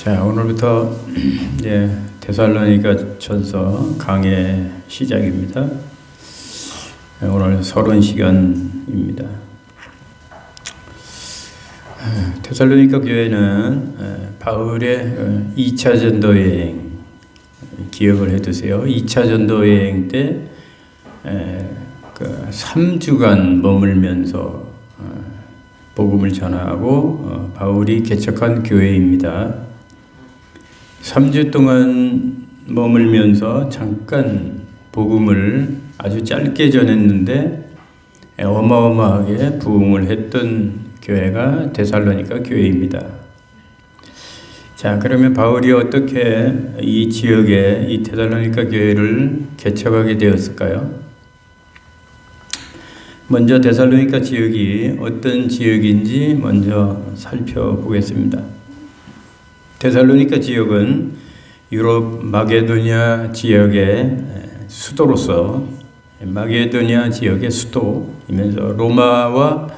자, 오늘부터 이제 데살로니가 전서 강의 시작입니다. 네, 오늘 서른 시간입니다. 데살로니가 교회는 바울의 2차 전도 여행 기억을 해 두세요. 2차 전도 여행 때 3주간 머물면서 어, 복음을 전하고 어, 바울이 개척한 교회입니다. 3주 동안 머물면서 잠깐 복음을 아주 짧게 전했는데 어마어마하게 부흥을 했던 교회가 데살로니가 교회입니다. 자, 그러면 바울이 어떻게 이 지역에 이 데살로니가 교회를 개척하게 되었을까요? 먼저 데살로니가 지역이 어떤 지역인지 먼저 살펴보겠습니다. 데살로니가 지역은 유럽 마게도니아 지역의 수도로서 마게도니아 지역의 수도이면서 로마와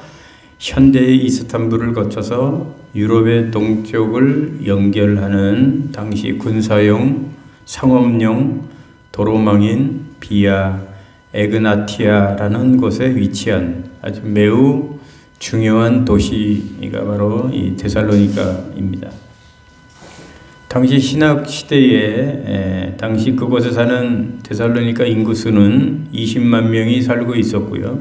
현대의 이스탄불을 거쳐서 유럽의 동쪽을 연결하는 당시 군사용 상업용 도로망인 비아 에그나티아라는 곳에 위치한 아주 매우 중요한 도시가 바로 이 데살로니카입니다. 당시 신학 시대에 당시 그곳에 사는 데살로니카 인구 수는 20만 명이 살고 있었고요.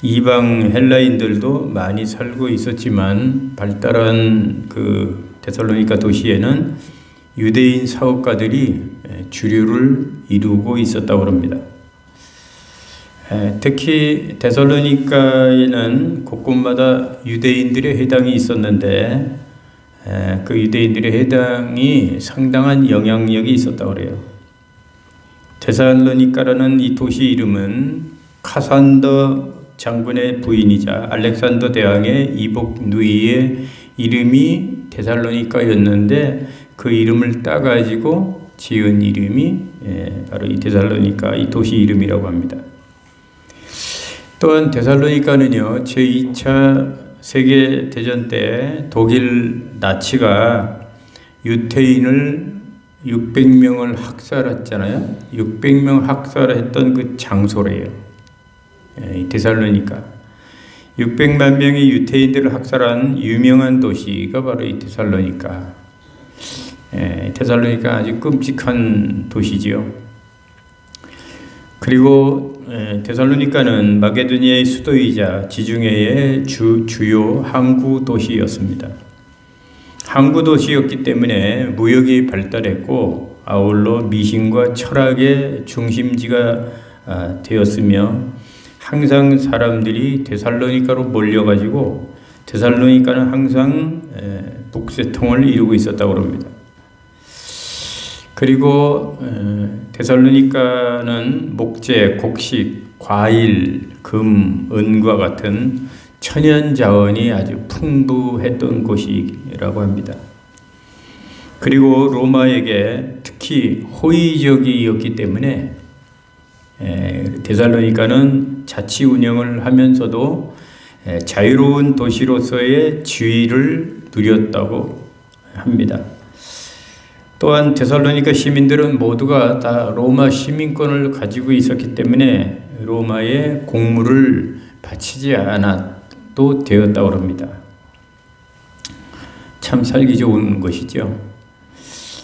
이방 헬라인들도 많이 살고 있었지만 발달한 그 데살로니카 도시에는 유대인 사업가들이 주류를 이루고 있었다고 합니다. 특히 데살로니카에는 곳곳마다 유대인들의 회당이 있었는데 그 유대인들의 회당이 상당한 영향력이 있었다고 그래요. 데살로니카라는 이 도시 이름은 카산더 장군의 부인이자 알렉산더 대왕의 이복 누이의 이름이 데살로니카였는데 그 이름을 따가지고 지은 이름이 바로 이 데살로니카 이 도시 이름이라고 합니다. 또한 데살로니카는요 제2차 세계 대전 때 독일 나치가 유태인을 600명을 학살했잖아요. 600명 학살했던 그 장소래요. 예, 데살로니카. 600만 명의 유태인들을 학살한 유명한 도시가 바로 이 데살로니카. 예, 데살로니카 아주 끔찍한 도시지요. 그리고 예, 데살로니카는 마게도니아의 수도이자 지중해의 주, 주요 항구 도시였습니다. 항구 도시였기 때문에 무역이 발달했고 아울러 미신과 철학의 중심지가 아, 되었으며 항상 사람들이 데살로니카로 몰려가지고 데살로니카는 항상 북새통을 이루고 있었다고 합니다. 그리고 데살로니카는 목재, 곡식, 과일, 금, 은과 같은 천연 자원이 아주 풍부했던 곳이라고 합니다. 그리고 로마에게 특히 호의적이었기 때문에 데살로니카는 자치 운영을 하면서도 자유로운 도시로서의 지위를 누렸다고 합니다. 또한 데살로니가 시민들은 모두가 다 로마 시민권을 가지고 있었기 때문에 로마의 공물을 바치지 않아도 되었다고 합니다. 참 살기 좋은 것이죠.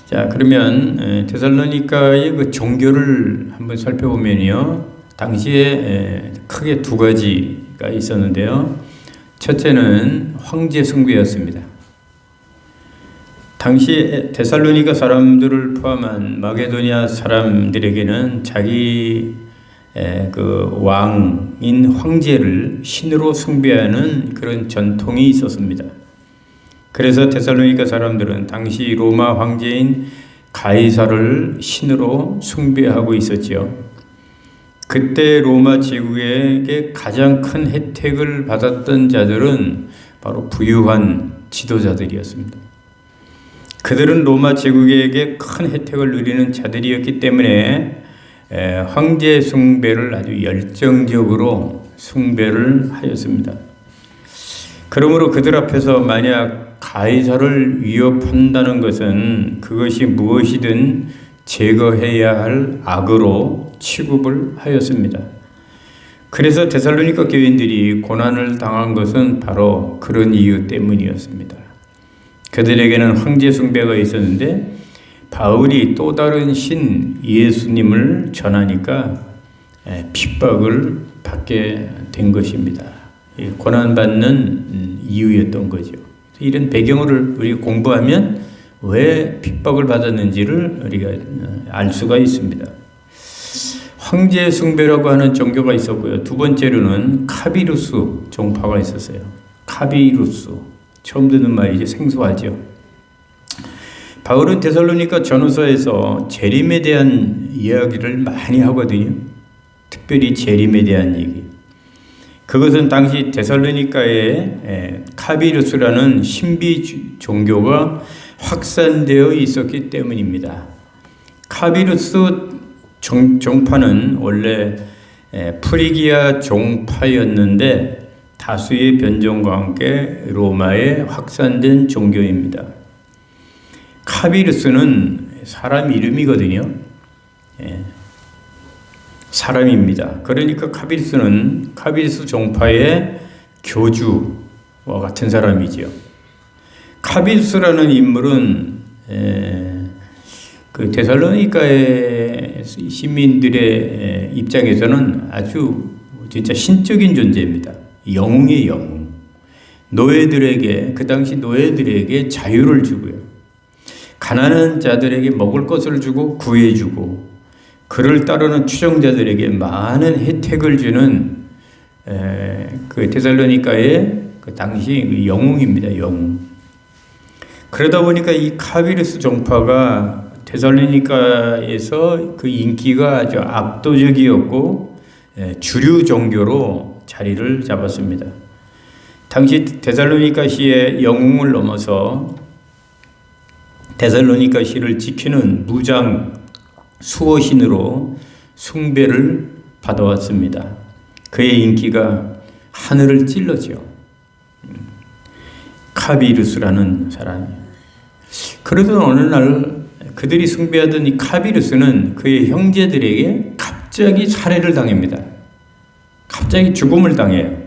자, 그러면 데살로니카의 그 종교를 한번 살펴보면요. 당시에 크게 두 가지가 있었는데요. 첫째는 황제 숭배였습니다. 당시 데살로니가 사람들을 포함한 마게도니아 사람들에게는 자기 그 왕인 황제를 신으로 숭배하는 그런 전통이 있었습니다. 그래서 데살로니가 사람들은 당시 로마 황제인 가이사를 신으로 숭배하고 있었지요. 그때 로마 제국에게 가장 큰 혜택을 받았던 자들은 바로 부유한 지도자들이었습니다. 그들은 로마 제국에게 큰 혜택을 누리는 자들이었기 때문에 황제 숭배를 아주 열정적으로 숭배를 하였습니다. 그러므로 그들 앞에서 만약 가이사를 위협한다는 것은 그것이 무엇이든 제거해야 할 악으로 취급을 하였습니다. 그래서 데살로니가 교인들이 고난을 당한 것은 바로 그런 이유 때문이었습니다. 그들에게는 황제 숭배가 있었는데 바울이 또 다른 신 예수님을 전하니까 예, 핍박을 받게 된 것입니다. 고난받는 이유였던 거죠. 이런 배경을 우리 공부하면 왜 핍박을 받았는지를 우리가 어, 알 수가 있습니다. 황제 숭배라고 하는 종교가 있었고요. 두 번째로는 카비루스 종파가 있었어요. 카비루스 처음 듣는 말이죠. 생소하죠. 바울은 데살로니가 전후서에서 재림에 대한 이야기를 많이 하거든요. 특별히 재림에 대한 얘기. 그것은 당시 데살로니카에 카비루스라는 신비 종교가 확산되어 있었기 때문입니다. 카비루스 종, 종파는 원래 프리기아 종파였는데 다수의 변종과 함께 로마에 확산된 종교입니다. 카비루스는 사람 이름이거든요. 예. 사람입니다. 그러니까 카비루스는 카비루스 종파의 교주와 같은 사람이지요. 카비루스라는 인물은 에, 그 데살로니카의 시민들의 입장에서는 아주 진짜 신적인 존재입니다. 영웅의 영웅. 노예들에게 그 당시 노예들에게 자유를 주고요. 가난한 자들에게 먹을 것을 주고 구해주고 그를 따르는 추종자들에게 많은 혜택을 주는 에, 그 데살로니카의 그 당시 그 영웅입니다. 영웅. 그러다 보니까 이 카비르스 종파가 데살로니카에서 그 인기가 아주 압도적이었고 에, 주류 종교로 자리를 잡았습니다. 당시 데살로니카 시의 영웅을 넘어서 데살로니카 시를 지키는 무장 수호신으로 숭배를 받아왔습니다. 그의 인기가 하늘을 찔러죠. 카비루스라는 사람이. 그러던 어느 날 그들이 숭배하던 이 카비루스는 그의 형제들에게 갑자기 살해를 당합니다. 갑자기 죽음을 당해요.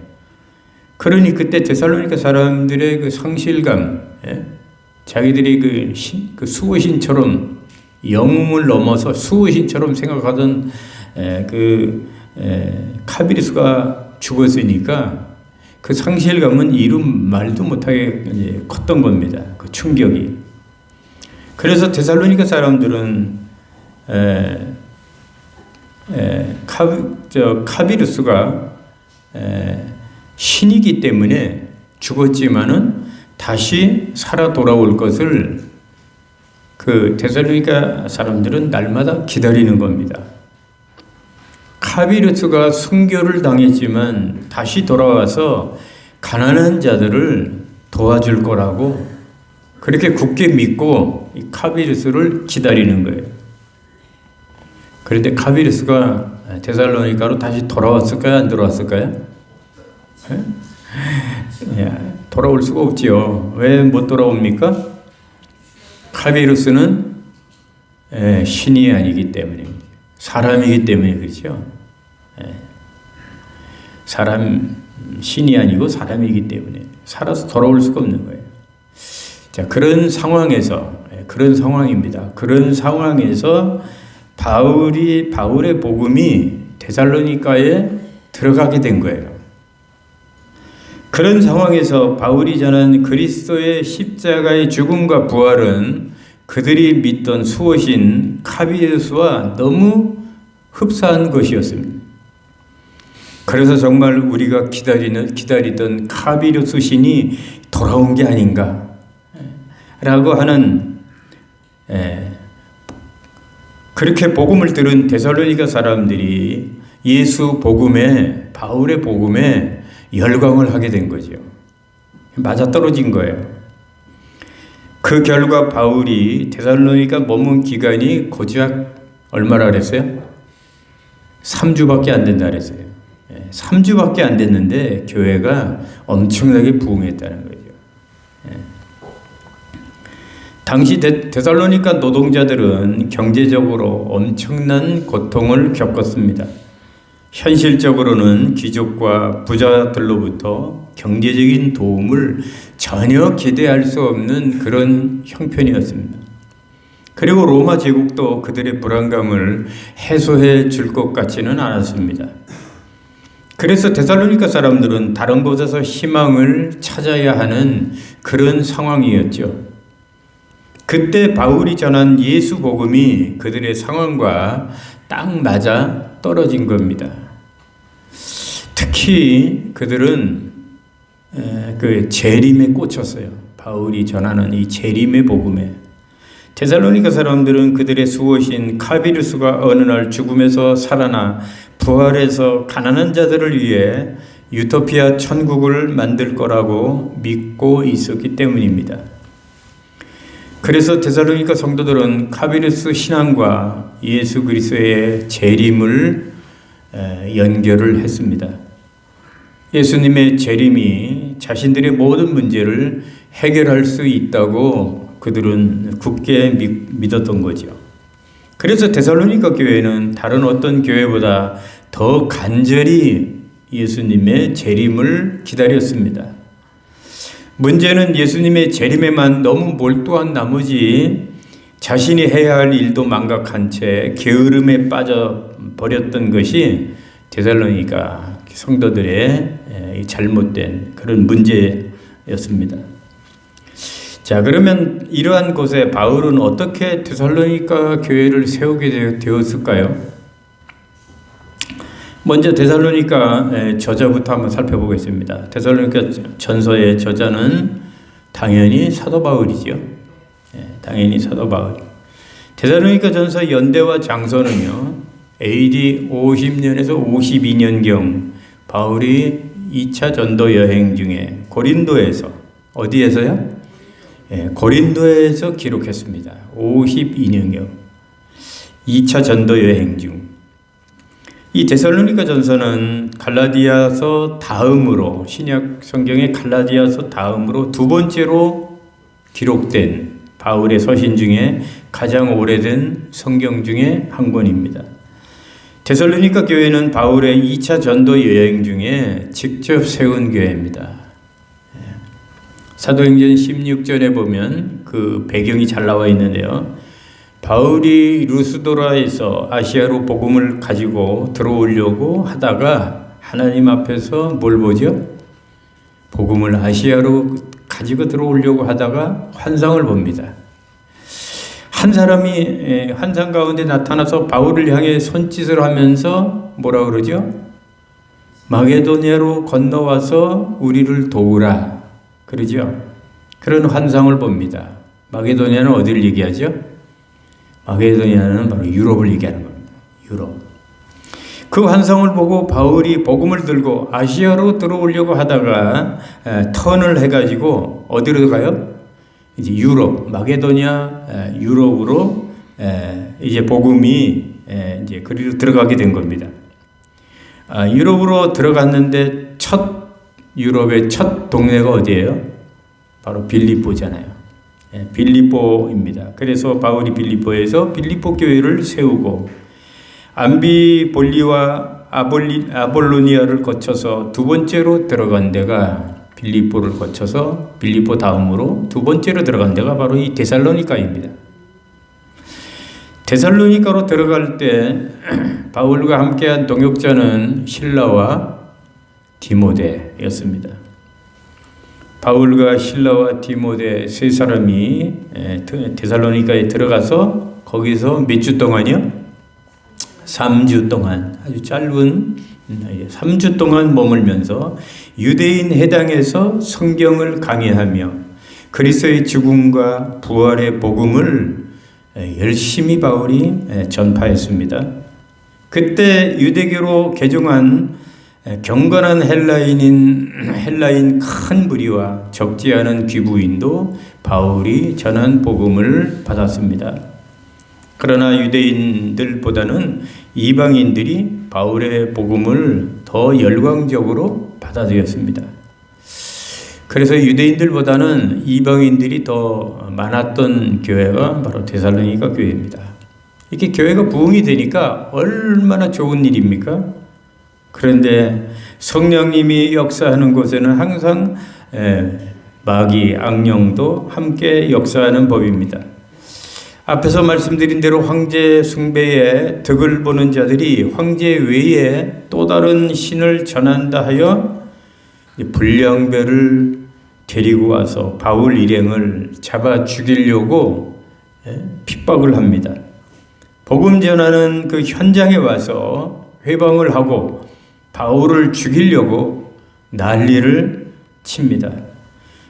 그러니 그때 데살로니카 사람들의 그 성실감, 예? 자기들이 그, 신, 그 수호신처럼 영웅을 넘어서 수호신처럼 생각하던 에, 그 에, 카비리스가 죽었으니까 그 상실감은 이름 말도 못하게 컸던 겁니다. 그 충격이. 그래서 데살로니가 사람들은 에, 에, 카, 저 카비루스가 에, 신이기 때문에 죽었지만은 다시 살아 돌아올 것을 그 데살로니가 사람들은 날마다 기다리는 겁니다. 카비르스가 순교를 당했지만 다시 돌아와서 가난한 자들을 도와줄 거라고 그렇게 굳게 믿고 이 카비르스를 기다리는 거예요. 그런데 카비르스가 데살로니카로 다시 돌아왔을까요? 안 돌아왔을까요? 예, 돌아올 수가 없지요. 왜 못 돌아옵니까? 카비루스는 예, 신이 아니기 때문에 사람이기 때문에 그렇죠. 예. 사람 신이 아니고 사람이기 때문에 살아서 돌아올 수가 없는 거예요. 자 그런 상황에서 예, 그런 상황입니다. 그런 상황에서 바울이 바울의 복음이 데살로니카에 들어가게 된 거예요. 그런 상황에서 바울이 전한 그리스도의 십자가의 죽음과 부활은 그들이 믿던 수호신 카비에스와 너무 흡사한 것이었습니다. 그래서 정말 우리가 기다리는 기다리던 카비르스 신이 돌아온 게 아닌가 라고 하는 에, 그렇게 복음을 들은 데살로니가 사람들이 예수 복음에 바울의 복음에 열광을 하게 된 거죠. 맞아 떨어진 거예요. 그 결과 바울이 데살로니가 머문 기간이 고작 얼마나 그랬어요? 3주밖에 안 된다 그랬어요. 3주밖에 안 됐는데 교회가 엄청나게 부흥했다는. 예. 당시 데, 데살로니가 노동자들은 경제적으로 엄청난 고통을 겪었습니다. 현실적으로는 귀족과 부자들로부터 경제적인 도움을 전혀 기대할 수 없는 그런 형편이었습니다. 그리고 로마 제국도 그들의 불안감을 해소해 줄 것 같지는 않았습니다. 그래서 데살로니가 사람들은 다른 곳에서 희망을 찾아야 하는 그런 상황이었죠. 그때 바울이 전한 예수 복음이 그들의 상황과 딱 맞아 떨어진 겁니다. 특히 그들은 그 재림에 꽂혔어요. 바울이 전하는 이 재림의 복음에. 데살로니가 사람들은 그들의 수호신 카비르스가 어느 날 죽음에서 살아나 부활해서 가난한 자들을 위해 유토피아 천국을 만들 거라고 믿고 있었기 때문입니다. 그래서 데살로니가 성도들은 카비르스 신앙과 예수 그리스도의 재림을 연결을 했습니다. 예수님의 재림이 자신들의 모든 문제를 해결할 수 있다고 그들은 굳게 믿었던 거죠. 그래서 데살로니가 교회는 다른 어떤 교회보다 더 간절히 예수님의 재림을 기다렸습니다. 문제는 예수님의 재림에만 너무 몰두한 나머지 자신이 해야 할 일도 망각한 채 게으름에 빠져 버렸던 것이 데살로니가 성도들의 잘못된 그런 문제였습니다. 자, 그러면 이러한 곳에 바울은 어떻게 데살로니가 교회를 세우게 되었을까요? 먼저 데살로니가 저자부터 한번 살펴보겠습니다. 데살로니가 전서의 저자는 당연히 사도 바울이죠. 당연히 사도 바울. 데살로니가 전서 연대와 장서는요. AD 50년에서 52년경 바울이 2차 전도 여행 중에 고린도에서 어디에서요? 예, 고린도에서 기록했습니다. 52년경 2차 전도 여행 중. 이 데살로니가 전서는 갈라디아서 다음으로 신약 성경의 갈라디아서 다음으로 두 번째로 기록된 바울의 서신 중에 가장 오래된 성경 중에 한 권입니다. 데살로니가 교회는 바울의 2차 전도 여행 중에 직접 세운 교회입니다. 예. 사도행전 16절에 보면 그 배경이 잘 나와 있는데요. 바울이 루스도라에서 아시아로 복음을 가지고 들어오려고 하다가 하나님 앞에서 뭘 보죠? 복음을 아시아로 가지고 들어오려고 하다가 환상을 봅니다. 한 사람이 환상 가운데 나타나서 바울을 향해 손짓을 하면서 뭐라 그러죠? 마게도니아로 건너와서 우리를 도우라. 그러죠? 그런 환상을 봅니다. 마게도니아는 어디를 얘기하죠? 마게도니아는 바로 유럽을 얘기하는 겁니다. 유럽. 그 환상을 보고 바울이 복음을 들고 아시아로 들어오려고 하다가 턴을 해가지고 어디로 가요? 이제 유럽, 마게도니아 유럽으로 이제 복음이 이제 그리로 들어가게 된 겁니다. 아, 유럽으로 들어갔는데 첫 유럽의 첫 동네가 어디예요? 바로 빌립보잖아요. 예, 빌리보입니다. 그래서 바울이 빌리보에서 빌리보 교회를 세우고 암비볼리와 아볼리, 아볼로니아를 거쳐서 두 번째로 들어간 데가 빌리보를 거쳐서 빌리보 다음으로 두 번째로 들어간 데가 바로 이 데살로니카입니다. 데살로니카로 들어갈 때 바울과 함께한 동역자는 신라와 디모데였습니다. 바울과 신라와 디모데 세 사람이 데살로니카에 들어가서 거기서 몇 주 동안요? 3주 동안 아주 짧은 3주 음, 동안 머물면서 유대인 해당에서 성경을 강의하며 그리스도의 죽음과 부활의 복음을 열심히 바울이 전파했습니다. 그때 유대교로 개종한 경건한 헬라인인 헬라인 큰 무리와 적지 않은 귀부인도 바울이 전한 복음을 받았습니다. 그러나 유대인들보다는 이방인들이 바울의 복음을 더 열광적으로 받아들였습니다. 그래서 유대인들보다는 이방인들이 더 많았던 교회가 바로 데살로니가 교회입니다. 이렇게 교회가 부흥이 되니까 얼마나 좋은 일입니까? 그런데 성령님이 역사하는 곳에는 항상 에, 마귀, 악령도 함께 역사하는 법입니다. 앞에서 말씀드린 대로 황제 숭배에 덕을 보는 자들이 황제 외에 또 다른 신을 전한다 하여 불량배를 데리고 와서 바울 일행을 잡아 죽이려고 예, 핍박을 합니다. 복음 전하는 그 현장에 와서 회방을 하고 바울을 죽이려고 난리를 칩니다.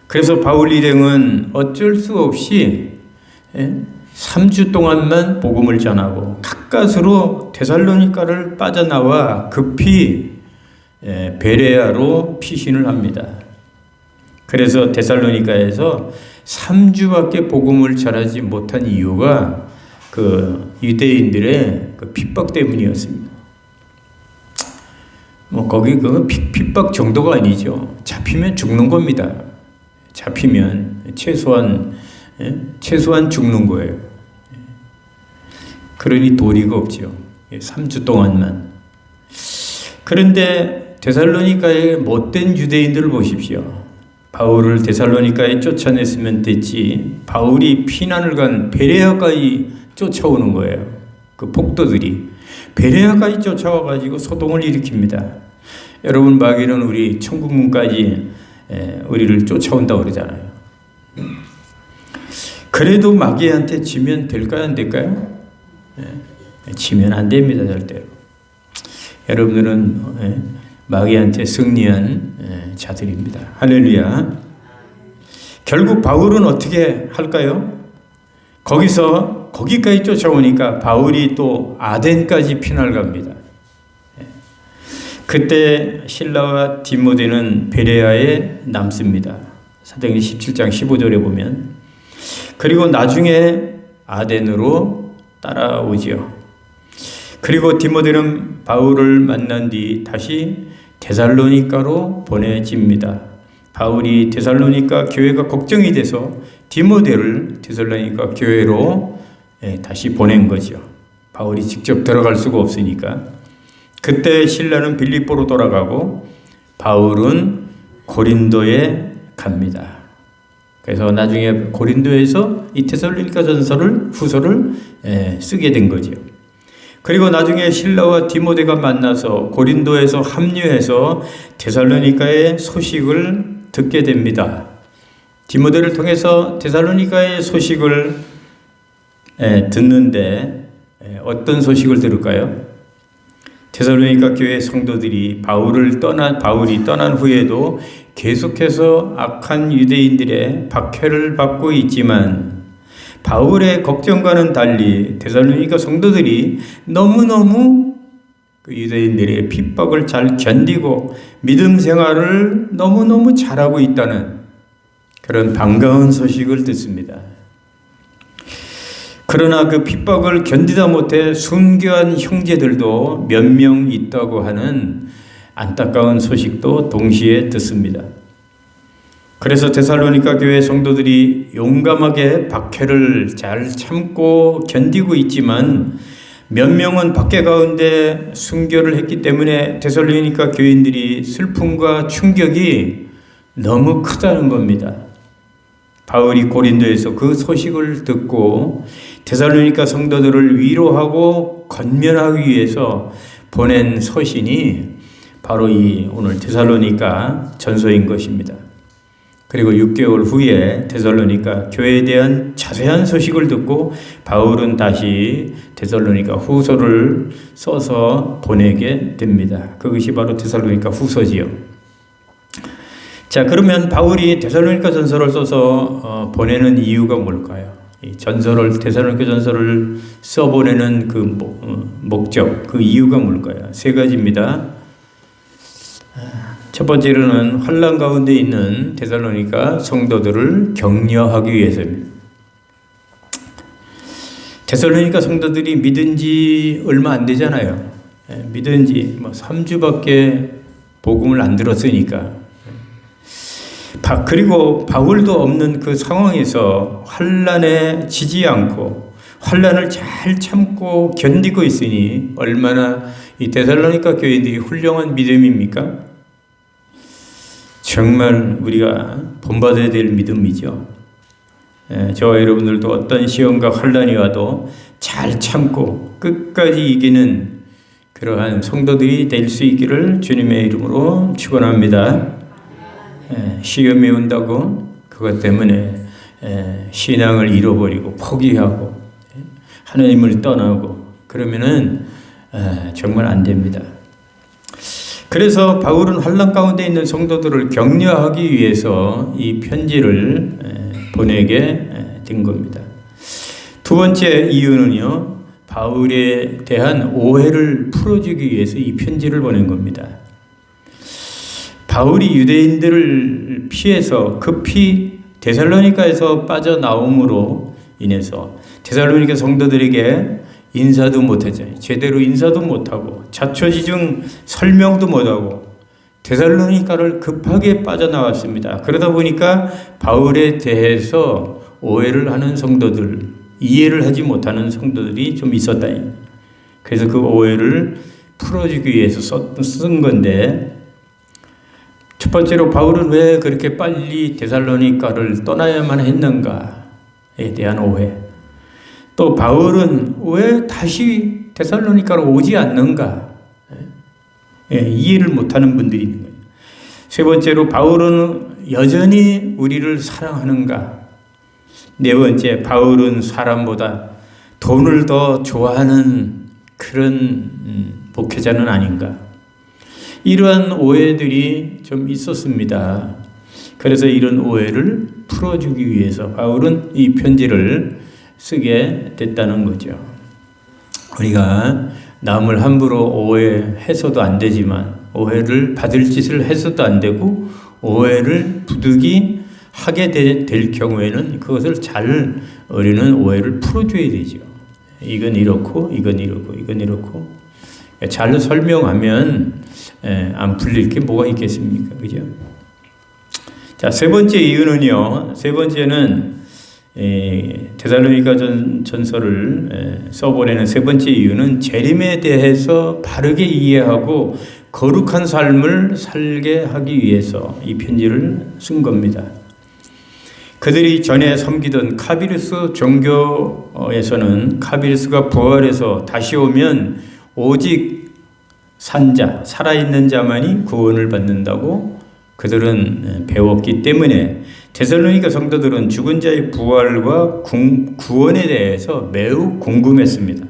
그래서 바울 일행은 어쩔 수 없이 3주 예, 동안만 복음을 전하고 가까스로 데살로니카를 빠져나와 급히 예, 베레아로 피신을 합니다. 그래서 데살로니카에서 3주밖에 복음을 전하지 못한 이유가 그 유대인들의 그 핍박 때문이었습니다. 뭐 거기 그 핍박 정도가 아니죠. 잡히면 죽는 겁니다. 잡히면 최소한 예? 최소한 죽는 거예요. 그러니 도리가 없죠. 3주 동안만. 그런데 데살로니카의 못된 유대인들을 보십시오. 바울을 데살로니카에 쫓아냈으면 됐지. 바울이 피난을 간 베레아까지 쫓아오는 거예요. 그 폭도들이 베레아까지 쫓아와 가지고 소동을 일으킵니다. 여러분 마귀는 우리 천국문까지 우리를 쫓아온다 그러잖아요. 그래도 마귀한테 지면 될까요, 안 될까요? 지면 안 됩니다, 절대로. 여러분들은 마귀한테 승리한 예, 자들입니다. 할렐루야. 결국 바울은 어떻게 할까요? 거기서 거기까지 쫓아오니까 바울이 또 아덴까지 피날 갑니다. 예. 그때 신라와 디모데는 베레아에 남습니다. 사도행 17장 15절에 보면 그리고 나중에 아덴으로 따라오지요. 그리고 디모데는 바울을 만난 뒤 다시 데살로니카로 보내집니다. 바울이 데살로니카 교회가 걱정이 돼서 디모데를 데살로니카 교회로 예, 다시 보낸 거죠. 바울이 직접 들어갈 수가 없으니까. 그때 신라는 빌립보로 돌아가고 바울은 고린도에 갑니다. 그래서 나중에 고린도에서 이 데살로니카 전서를 후서를 예, 쓰게 된 거죠. 그리고 나중에 신라와 디모데가 만나서 고린도에서 합류해서 데살로니카의 소식을 듣게 됩니다. 디모데를 통해서 데살로니카의 소식을 듣는데 어떤 소식을 들을까요? 데살로니카 교회 성도들이 바울을 떠난 바울이 떠난 후에도 계속해서 악한 유대인들의 박해를 받고 있지만 바울의 걱정과는 달리 데살로니가 성도들이 너무너무 그 유대인들의 핍박을 잘 견디고 믿음 생활을 너무너무 잘하고 있다는 그런 반가운 소식을 듣습니다. 그러나 그 핍박을 견디다 못해 순교한 형제들도 몇 명 있다고 하는 안타까운 소식도 동시에 듣습니다. 그래서 데살로니가 교회 성도들이 용감하게 박해를 잘 참고 견디고 있지만 몇 명은 박해 가운데 순교를 했기 때문에 데살로니가 교인들이 슬픔과 충격이 너무 크다는 겁니다. 바울이 고린도에서 그 소식을 듣고 데살로니가 성도들을 위로하고 건면하기 위해서 보낸 서신이 바로 이 오늘 데살로니가 전서인 것입니다. 그리고 6개월 후에 데살로니가 교회에 대한 자세한 소식을 듣고 바울은 다시 데살로니가 후서를 써서 보내게 됩니다. 그것이 바로 데살로니가 후서지요. 자, 그러면 바울이 데살로니가 전서를 써서 어, 보내는 이유가 뭘까요? 이 전서를 데살로니가 전서를 써 보내는 그 어, 목적, 그 이유가 뭘까요? 세 가지입니다. 첫 번째로는 환란 가운데 있는 데살로니가 성도들을 격려하기 위해서입니다. 데살로니가 성도들이 믿은 지 얼마 안 되잖아요. 예, 믿은 지뭐 3주밖에 복음을 안 들었으니까. 바, 그리고 바울도 없는 그 상황에서 환란에 지지 않고 환란을 잘 참고 견디고 있으니 얼마나 이 데살로니가 교인들이 훌륭한 믿음입니까? 정말 우리가 본받아야 될 믿음이죠. 예, 저와 여러분들도 어떤 시험과 환란이 와도 잘 참고 끝까지 이기는 그러한 성도들이 될 수 있기를 주님의 이름으로 축원합니다. 예, 시험이 온다고 그것 때문에 예, 신앙을 잃어버리고 포기하고 예, 하나님을 떠나고 그러면은 예, 정말 안 됩니다. 그래서 바울은 환란 가운데 있는 성도들을 격려하기 위해서 이 편지를 예, 보내게 예, 된 겁니다. 두 번째 이유는요, 바울에 대한 오해를 풀어주기 위해서 이 편지를 보낸 겁니다. 바울이 유대인들을 피해서 급히 데살로니카에서 빠져나옴으로 인해서 데살로니카 성도들에게 인사도 못하죠. 제대로 인사도 못하고 자초지종 설명도 못하고 데살로니카를 급하게 빠져나왔습니다. 그러다 보니까 바울에 대해서 오해를 하는 성도들, 이해를 하지 못하는 성도들이 좀 있었다. 그래서 그 오해를 풀어주기 위해서 쓴 건데 첫 번째로 바울은 왜 그렇게 빨리 데살로니카를 떠나야만 했는가에 대한 오해. 또 바울은 왜 다시 데살로니카로 오지 않는가? 예, 이해를 못하는 분들이 있는 거예요. 세 번째로 바울은 여전히 우리를 사랑하는가? 네 번째 바울은 사람보다 돈을 더 좋아하는 그런 음, 목회자는 아닌가? 이러한 오해들이 좀 있었습니다. 그래서 이런 오해를 풀어주기 위해서 바울은 이 편지를 쓰게 됐다는 거죠. 우리가 남을 함부로 오해해서도 안 되지만 오해를 받을 짓을 해서도 안 되고 오해를 부득이 하게 될 경우에는 그것을 잘 우리는 오해를 풀어줘야 되죠. 이건 이렇고 이건 이렇고 이건 이렇고 잘 설명하면 예, 안 풀릴 게 뭐가 있겠습니까? 그죠? 자, 세 번째 이유는요. 세 번째는 데살로니가 전, 전서를 써보내는 세 번째 이유는 재림에 대해서 바르게 이해하고 거룩한 삶을 살게 하기 위해서 이 편지를 쓴 겁니다. 그들이 전에 섬기던 카비르스 종교에서는 카비르스가 부활해서 다시 오면 오직 산자, 살아있는 자만이 구원을 받는다고 그들은 배웠기 때문에 데살로니가 성도들은 죽은 자의 부활과 구원에 대해서 매우 궁금했습니다.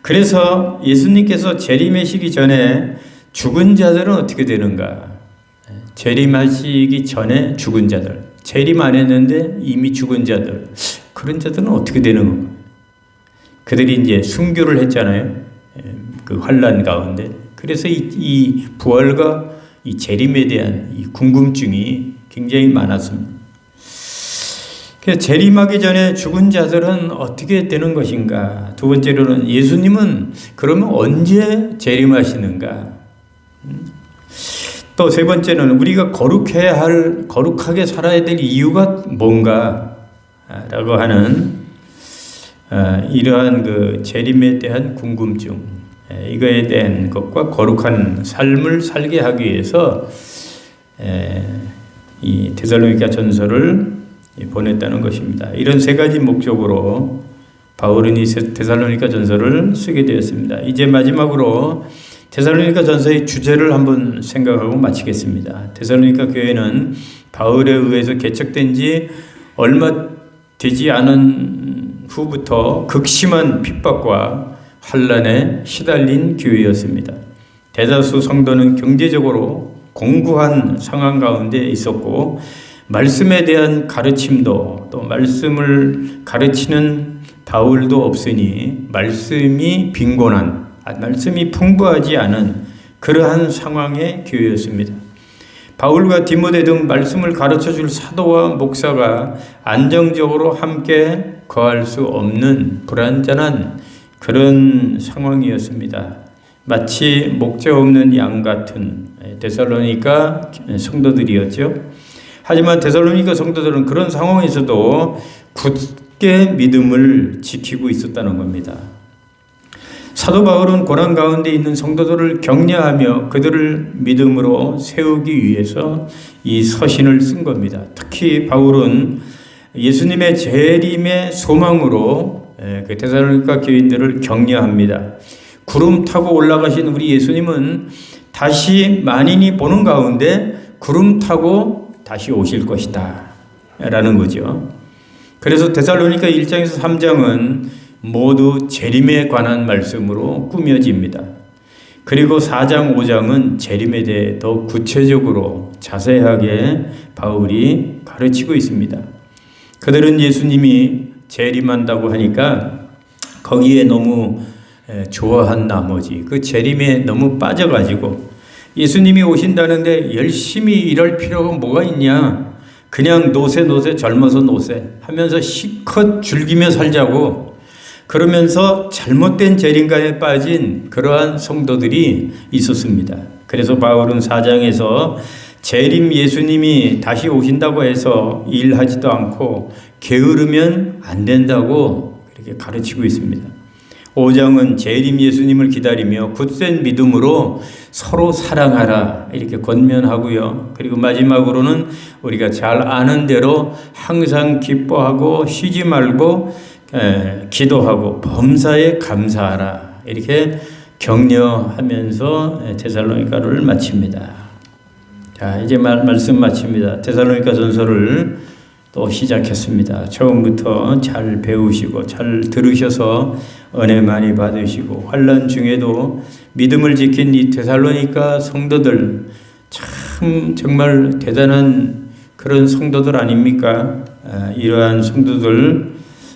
그래서 예수님께서 재림하시기 전에 죽은 자들은 어떻게 되는가? 재림하시기 전에 죽은 자들, 재림 안 했는데 이미 죽은 자들, 그런 자들은 어떻게 되는 건가? 그들이 이제 순교를 했잖아요. 그 환란 가운데 그래서 이, 이 부활과 이 재림에 대한 이 궁금증이 굉장히 많았습니다. 그래서 재림하기 전에 죽은 자들은 어떻게 되는 것인가? 두 번째로는 예수님은 그러면 언제 재림하시는가? 음? 또세 번째는 우리가 거룩해야 할, 거룩하게 살아야 될 이유가 뭔가? 라고 하는 아, 이러한 그 재림에 대한 궁금증. 이거에 대한 것과 거룩한 삶을 살게 하기 위해서 이 데살로니가 전서를 보냈다는 것입니다. 이런 세 가지 목적으로 바울은 이 데살로니가 전서를 쓰게 되었습니다. 이제 마지막으로 데살로니가 전서의 주제를 한번 생각하고 마치겠습니다. 데살로니가 교회는 바울에 의해서 개척된 지 얼마 되지 않은 후부터 극심한 핍박과 환란에 시달린 교회였습니다. 대다수 성도는 경제적으로 공고한 상황 가운데 있었고 말씀에 대한 가르침도 또 말씀을 가르치는 바울도 없으니 말씀이 빈곤한 아, 말씀이 풍부하지 않은 그러한 상황의 교회였습니다. 바울과 디모데 등 말씀을 가르쳐 줄 사도와 목사가 안정적으로 함께 거할 수 없는 불완전한 그런 상황이었습니다. 마치 목자 없는 양 같은 데살로니가 성도들이었죠. 하지만 데살로니가 성도들은 그런 상황에서도 굳게 믿음을 지키고 있었다는 겁니다. 사도 바울은 고난 가운데 있는 성도들을 격려하며 그들을 믿음으로 세우기 위해서 이 서신을 쓴 겁니다. 특히 바울은 예수님의 재림의 소망으로 예, 그 데살로니가 교인들을 격려합니다. 구름 타고 올라가신 우리 예수님은 다시 만인이 보는 가운데 구름 타고 다시 오실 것이다. 라는 거죠. 그래서 데살로니가 1장에서 3장은 모두 재림에 관한 말씀으로 꾸며집니다. 그리고 4장, 5장은 재림에 대해 더 구체적으로 자세하게 바울이 가르치고 있습니다. 그들은 예수님이 재림한다고 하니까 거기에 너무 좋아한 나머지 그 재림에 너무 빠져가지고 예수님이 오신다는데 열심히 일할 필요가 뭐가 있냐? 그냥 노세 노세 젊어서 노세 하면서 시컷 즐기며 살자고 그러면서 잘못된 재림가에 빠진 그러한 성도들이 있었습니다. 그래서 바울은 4장에서 재림 예수님이 다시 오신다고 해서 일하지도 않고 게으르면 안 된다고 이렇게 가르치고 있습니다. 5장은 재림 예수님을 기다리며 굳센 믿음으로 서로 사랑하라 이렇게 권면하고요. 그리고 마지막으로는 우리가 잘 아는 대로 항상 기뻐하고 쉬지 말고 에, 기도하고 범사에 감사하라 이렇게 격려하면서 테살로니가를 마칩니다. 자 이제 말, 말씀 마칩니다. 테살로니가 전서를 또 시작했습니다. 처음부터 잘 배우시고 잘 들으셔서 은혜 많이 받으시고 환란 중에도 믿음을 지킨 이 데살로니가 성도들 참 정말 대단한 그런 성도들 아닙니까? 아, 이러한 성도들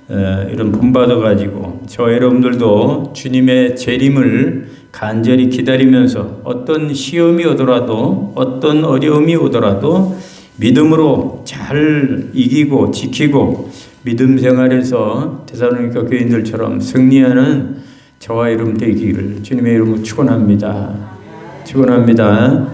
어, 이런 본받아 가지고 저 여러분들도 주님의 재림을 간절히 기다리면서 어떤 시험이 오더라도 어떤 어려움이 오더라도 믿음으로 잘 이기고 지키고 믿음 생활에서 대사로니까 교인들처럼 승리하는 저와 이름 되기를 주님의 이름으로 축원합니다. 축원합니다.